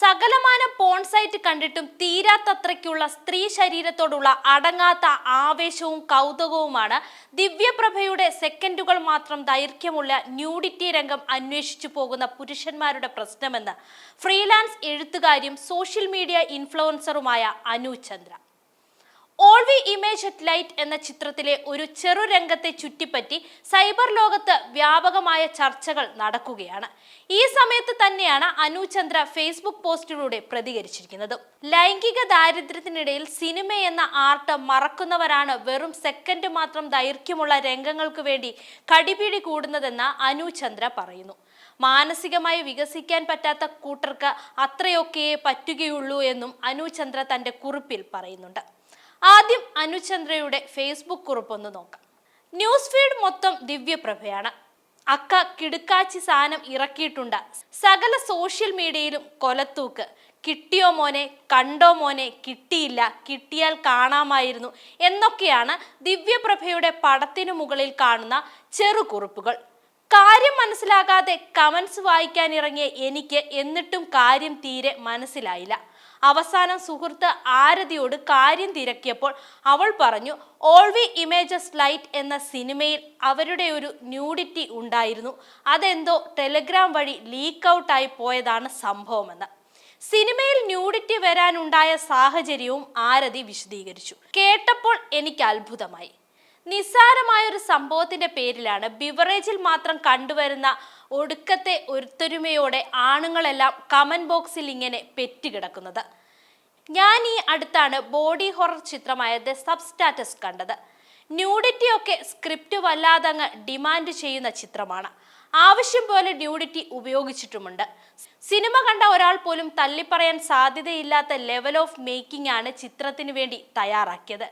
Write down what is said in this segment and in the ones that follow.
സകലമാനം porn site കണ്ടിട്ടും തീരാത്തത്രയ്ക്കുള്ള സ്ത്രീ ശരീരത്തോടുള്ള അടങ്ങാത്ത ആവേശവും കൗതുകവുമാണ് ദിവ്യപ്രഭയുടെ സെക്കൻഡുകൾ മാത്രം ദൈർഘ്യമുള്ള ന്യൂഡിറ്റി രംഗം അന്വേഷിച്ചു പോകുന്ന പുരുഷന്മാരുടെ പ്രശ്നമെന്ന്. ഫ്രീലാൻസ് എഴുത്തുകാരിയും social media ഇൻഫ്ലുവൻസറുമായ Anu Chandra. All we imagine at light എന്ന ചിത്രത്തിലെ ഒരു ചെറു രംഗത്തെ ചുറ്റിപ്പറ്റി സൈബർ ലോകത്ത് വ്യാപകമായ ചർച്ചകൾ നടക്കുകയാണ്. ഈ സമയത്ത് തന്നെയാണ് അനു ചന്ദ്ര ഫേസ്ബുക്ക് പോസ്റ്റിലൂടെ പ്രതികരിച്ചിരിക്കുന്നത്. ലൈംഗിക ദാരിദ്ര്യത്തിനിടയിൽ സിനിമ എന്ന ആർട്ട് മറക്കുന്നവരാണ് വെറും സെക്കൻഡ് മാത്രം ദൈർഘ്യമുള്ള രംഗങ്ങൾക്ക് വേണ്ടി കടിപിടി കൂടുന്നതെന്ന് അനു ചന്ദ്ര പറയുന്നു. മാനസികമായി വികസിക്കാൻ പറ്റാത്ത കൂട്ടർക്ക് അത്രയൊക്കെയേ പറ്റുകയുള്ളൂ എന്നും അനു ചന്ദ്ര തന്റെ കുറിപ്പിൽ പറയുന്നുണ്ട്. ആദ്യം അനുചന്ദ്രയുടെ ഫേസ്ബുക്ക് കുറിപ്പൊന്ന് നോക്കാം. ന്യൂസ് ഫീഡ് മൊത്തം ദിവ്യപ്രഭയാണ്. അക്ക കിടുക്കാച്ചി സാധനം ഇറക്കിയിട്ടുണ്ട്. സകല സോഷ്യൽ മീഡിയയിലും കൊലത്തൂക്ക്. കിട്ടിയോ മോനെ? കണ്ടോ മോനെ? കിട്ടിയില്ല. കിട്ടിയാൽ കാണാമായിരുന്നു. എന്നൊക്കെയാണ് ദിവ്യപ്രഭയുടെ പടത്തിനു മുകളിൽ കാണുന്ന ചെറുകുറിപ്പുകൾ കാര്യം മനസ്സിലാകാതെ കമൻസ് വായിക്കാൻ ഇറങ്ങിയ എനിക്ക് എന്നിട്ടും കാര്യം തീരെ മനസ്സിലായില്ല. അവസാനം സുഹൃത്ത് ആരതിയോട് കാര്യം തിരക്കിയപ്പോൾ അവൾ പറഞ്ഞു ഓൾ വി ഇമേജസ് ലൈറ്റ് എന്ന സിനിമയിൽ അവരുടെ ഒരു ന്യൂഡിറ്റി ഉണ്ടായിരുന്നു. അതെന്തോ ടെലഗ്രാം വഴി ലീക്ക് ഔട്ടായി പോയതാണ് സംഭവമെന്ന്. സിനിമയിൽ ന്യൂഡിറ്റി വരാനുണ്ടായ സാഹചര്യവും ആരതി വിശദീകരിച്ചു. കേട്ടപ്പോൾ എനിക്ക് അത്ഭുതമായി. നിസ്സാരമായ ഒരു സംഭവത്തിന്റെ പേരിലാണ് ബിവറേജിൽ മാത്രം കണ്ടുവരുന്ന ഒടുക്കത്തെ ഒരുത്തൊരുമയോടെ ആണുങ്ങളെല്ലാം കമന്റ് ബോക്സിൽ ഇങ്ങനെ പെറ്റുകിടക്കുന്നത്. ഞാൻ ഈ അടുത്താണ് ബോഡി ഹൊറർ ചിത്രമായ ദ സബ്സ്റ്റാറ്റസ് കണ്ടത്. ന്യൂഡിറ്റി ഒക്കെ സ്ക്രിപ്റ്റ് വല്ലാതങ്ങ് ഡിമാൻഡ് ചെയ്യുന്ന ചിത്രമാണ്. ആവശ്യം പോലെ ഡ്യൂഡിറ്റി ഉപയോഗിച്ചിട്ടുമുണ്ട്. സിനിമ കണ്ട ഒരാൾ പോലും തള്ളിപ്പറയാൻ സാധ്യതയില്ലാത്ത ലെവൽ ഓഫ് മേക്കിംഗ് ആണ് ചിത്രത്തിന് വേണ്ടി തയ്യാറാക്കിയത്.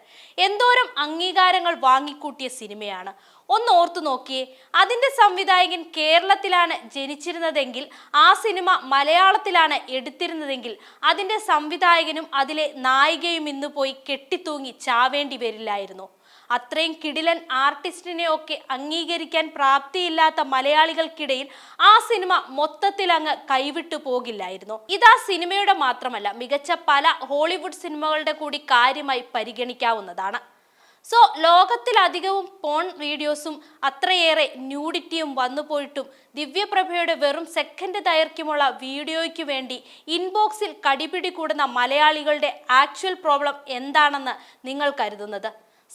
എന്തോരം അംഗീകാരങ്ങൾ വാങ്ങിക്കൂട്ടിയ സിനിമയാണ്. ഒന്ന് ഓർത്തു നോക്കിയേ അതിന്റെ സംവിധായകൻ കേരളത്തിലാണ് ജനിച്ചിരുന്നതെങ്കിൽ ആ സിനിമ മലയാളത്തിലാണ് എടുത്തിരുന്നതെങ്കിൽ അതിന്റെ സംവിധായകനും അതിലെ നായികയും ഇന്ന് പോയി കെട്ടിത്തൂങ്ങി ചാവേണ്ടി വരില്ലായിരുന്നു. അത്രയും കിടിലൻ ആർട്ടിസ്റ്റിനെ ഒക്കെ അംഗീകരിക്കാൻ പ്രാപ്തിയില്ലാത്ത മലയാളികൾക്കിടയിൽ ആ സിനിമ മൊത്തത്തിൽ അങ്ങ് കൈവിട്ടു പോകില്ലായിരുന്നു. ഇത് സിനിമയുടെ മാത്രമല്ല മികച്ച പല ഹോളിവുഡ് സിനിമകളുടെ കൂടി കാര്യമായി പരിഗണിക്കാവുന്നതാണ്. സോ ലോകത്തിലധികവും പോൺ വീഡിയോസും അത്രയേറെ ന്യൂഡിറ്റിയും വന്നുപോയിട്ടും ദിവ്യപ്രഭയുടെ വെറും സെക്കൻഡ് ദൈർഘ്യമുള്ള വീഡിയോയ്ക്ക് വേണ്ടി ഇൻബോക്സിൽ കടിപിടി കൂടുന്ന മലയാളികളുടെ ആക്ച്വൽ പ്രോബ്ലം എന്താണെന്ന് നിങ്ങൾ കരുതുന്നത്?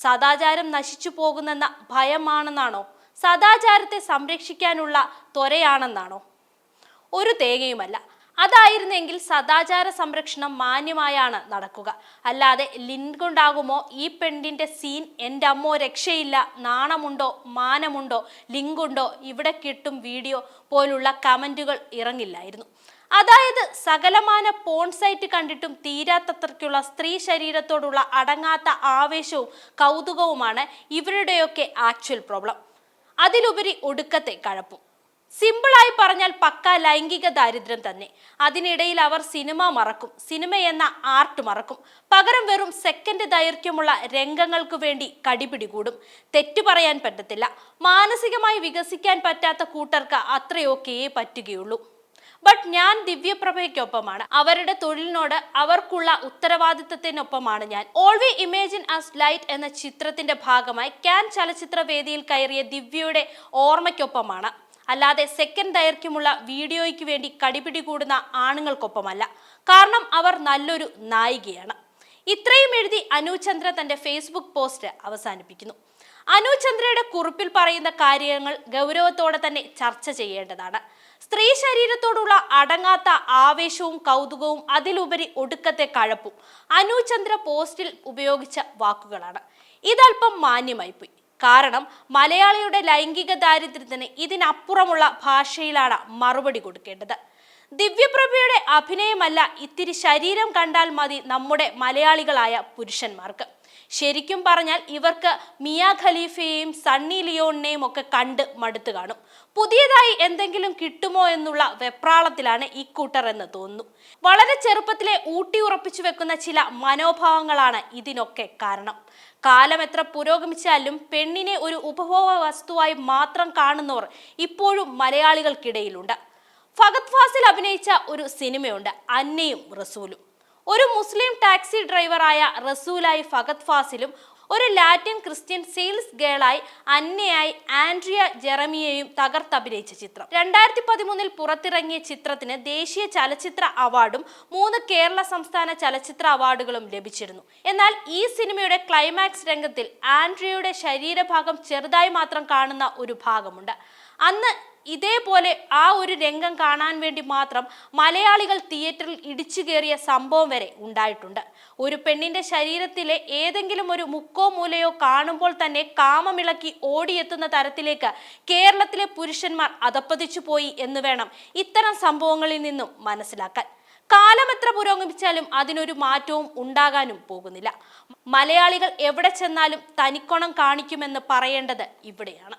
സദാചാരം നശിച്ചു പോകുന്നെന്ന ഭയമാണെന്നാണോ? സദാചാരത്തെ സംരക്ഷിക്കാനുള്ള ത്വരയാണെന്നാണോ? ഒരു തേങ്ങയുമല്ല. അതായിരുന്നെങ്കിൽ സദാചാര സംരക്ഷണം മാന്യമായാണ് നടക്കുക. അല്ലാതെ ലിങ്കുണ്ടാകുമോ? ഈ പെണ്ണിന്റെ സീൻ എന്റെ അമ്മോ രക്ഷയില്ല. നാണമുണ്ടോ? മാനമുണ്ടോ? ലിങ്കുണ്ടോ? ഇവിടെ കിട്ടും വീഡിയോ പോലുള്ള കമന്റുകൾ ഇറങ്ങില്ലായിരുന്നു. അതായത് സകലമാന പോൺ സൈറ്റ് കണ്ടിട്ടും തീരാത്തത്രയ്ക്കുള്ള സ്ത്രീ ശരീരത്തോടുള്ള അടങ്ങാത്ത ആവേശവും കൗതുകവുമാണ് ഇവരുടെയൊക്കെ ആക്ച്വൽ പ്രോബ്ലം അതിലുപരി ഒടുക്കത്തെ കഴപ്പും. സിമ്പിളായി പറഞ്ഞാൽ പക്ക ലൈംഗിക ദാരിദ്ര്യം തന്നെ. അതിനിടയിൽ അവർ സിനിമ മറക്കും. സിനിമ എന്ന ആർട്ട് മറക്കും. പകരം വെറും സെക്കൻഡ് ദൈർഘ്യമുള്ള രംഗങ്ങൾക്ക് വേണ്ടി കടിപിടി കൂടും. തെറ്റു പറയാൻ പറ്റത്തില്ല. മാനസികമായി വികസിക്കാൻ പറ്റാത്ത കൂട്ടർക്ക് അത്രയൊക്കെയേ പറ്റുകയുള്ളൂ. ബട്ട് ഞാൻ ദിവ്യപ്രഭയ്ക്കൊപ്പമാണ്. അവരുടെ തൊഴിലിനോട് അവർക്കുള്ള ഉത്തരവാദിത്തത്തിനൊപ്പമാണ് ഞാൻ. All we imagine as light എന്ന ചിത്രത്തിന്റെ ഭാഗമായി ക്യാൻ ചലച്ചിത്ര വേദിയിൽ കയറിയ ദിവ്യയുടെ ഓർമ്മയ്ക്കൊപ്പമാണ്. അല്ലാതെ സെക്കൻഡ് ദൈർഘ്യമുള്ള വീഡിയോയ്ക്ക് വേണ്ടി കടിപിടി കൂടുന്ന ആണുങ്ങൾക്കൊപ്പമല്ല. കാരണം അവർ നല്ലൊരു നായികയാണ്. ഇത്രയും എഴുതി അനുചന്ദ്ര തന്റെ ഫേസ്ബുക്ക് പോസ്റ്റ് അവസാനിപ്പിക്കുന്നു. അനുചന്ദ്രയുടെ കുറിപ്പിൽ പറയുന്ന കാര്യങ്ങൾ ഗൗരവത്തോടെ തന്നെ ചർച്ച ചെയ്യേണ്ടതാണ്. സ്ത്രീ ശരീരത്തോടുള്ള അടങ്ങാത്ത ആവേശവും കൗതുകവും അതിലുപരി ഒടുക്കത്തെ കഴപ്പും അനുചന്ദ്ര പോസ്റ്റിൽ ഉപയോഗിച്ച വാക്കുകളാണ്. ഇതല്പം മാന്യമായി പോയി കാരണം മലയാളിയുടെ ലൈംഗിക ദാരിദ്ര്യത്തിന് ഇതിനപ്പുറമുള്ള ഭാഷയിലാണ് മറുപടി കൊടുക്കേണ്ടത്. ദിവ്യപ്രഭയുടെ അഭിനയമല്ല ഇത്തിരി ശരീരം കണ്ടാൽ മതി നമ്മുടെ മലയാളികളായ പുരുഷന്മാർക്ക്. ശരിക്കും പറഞ്ഞാൽ ഇവർക്ക് മിയ ഖലീഫയെയും സണ്ണി ലിയോണിനെയും ഒക്കെ കണ്ട് മടുത്തു കാണും. പുതിയതായി എന്തെങ്കിലും കിട്ടുമോ എന്നുള്ള വെപ്രാളത്തിലാണ് ഇക്കൂട്ടർ എന്ന് തോന്നുന്നു. വളരെ ചെറുപ്പത്തിലെ ഊട്ടി ഉറപ്പിച്ചു വെക്കുന്ന ചില മനോഭാവങ്ങളാണ് ഇതിനൊക്കെ കാരണം. കാലം എത്ര പുരോഗമിച്ചാലും പെണ്ണിനെ ഒരു ഉപഭോഗ വസ്തുവായി മാത്രം കാണുന്നവർ ഇപ്പോഴും മലയാളികൾക്കിടയിലുണ്ട്. ഫഗത് ഫാസിൽ അഭിനയിച്ച ഒരു സിനിമയുണ്ട് അന്നയും റസൂലും. ഒരു മുസ്ലിം ടാക്സി ഡ്രൈവറായ റസൂലായി ഫഗത് ഫാസിലും ഒരു ലാറ്റിൻ ക്രിസ്ത്യൻ സെയിൽസ് ഗേളായി അന്നയായി ആൻഡ്രിയ ജെറമിയയും തകർത്തഭിനയിച്ച ചിത്രം. രണ്ടായിരത്തി പതിമൂന്നിൽ പുറത്തിറങ്ങിയ ചിത്രത്തിന് ദേശീയ ചലച്ചിത്ര അവാർഡും മൂന്ന് കേരള സംസ്ഥാന ചലച്ചിത്ര അവാർഡുകളും ലഭിച്ചിരുന്നു. എന്നാൽ ഈ സിനിമയുടെ ക്ലൈമാക്സ് രംഗത്തിൽ ആൻഡ്രിയയുടെ ശരീരഭാഗം ചെറുതായി മാത്രം കാണുന്ന ഒരു ഭാഗമുണ്ട്. അന്ന് ഇതേപോലെ ആ ഒരു രംഗം കാണാൻ വേണ്ടി മാത്രം മലയാളികൾ തിയേറ്ററിൽ ഇടിച്ചു കയറിയ സംഭവം വരെ ഉണ്ടായിട്ടുണ്ട്. ഒരു പെണ്ണിന്റെ ശരീരത്തിലെ ഏതെങ്കിലും ഒരു മുക്കോ മൂലയോ കാണുമ്പോൾ തന്നെ കാമമിളക്കി ഓടിയെത്തുന്ന തരത്തിലേക്ക് കേരളത്തിലെ പുരുഷന്മാർ അതപ്പതിച്ചു പോയി എന്ന് വേണം ഇത്തരം സംഭവങ്ങളിൽ നിന്നും മനസ്സിലാക്കാൻ. കാലം എത്ര പുരോഗമിച്ചാലും അതിനൊരു മാറ്റവും ഉണ്ടാകാനും പോകുന്നില്ല. മലയാളികൾ എവിടെ ചെന്നാലും തനിക്കൊണം കാണിക്കുമെന്ന് പറയേണ്ടത് ഇവിടെയാണ്.